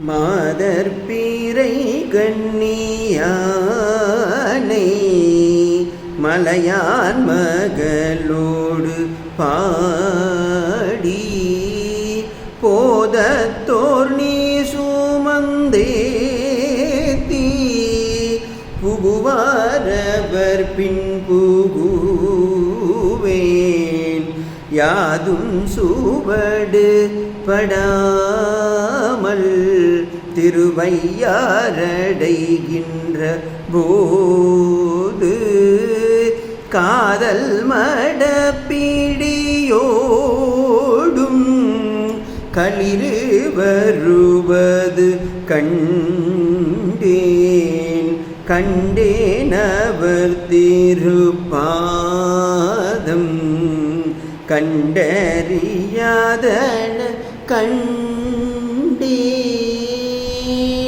மாதர் பீரை கண்ணியானை மலையான் மகளோடு பாடி போதத்தோர் நீ சுமந்தேத்தி புகுவாரவர் பின் புகுவேன் யாதும் சுவடு படா திருவையாரடைகின்ற போது காதல் மடப்பிடியோடும் களிறு வருவது கண்டேன். கண்டேனவர் திருப்பாதம் கண்டறியாதன கண்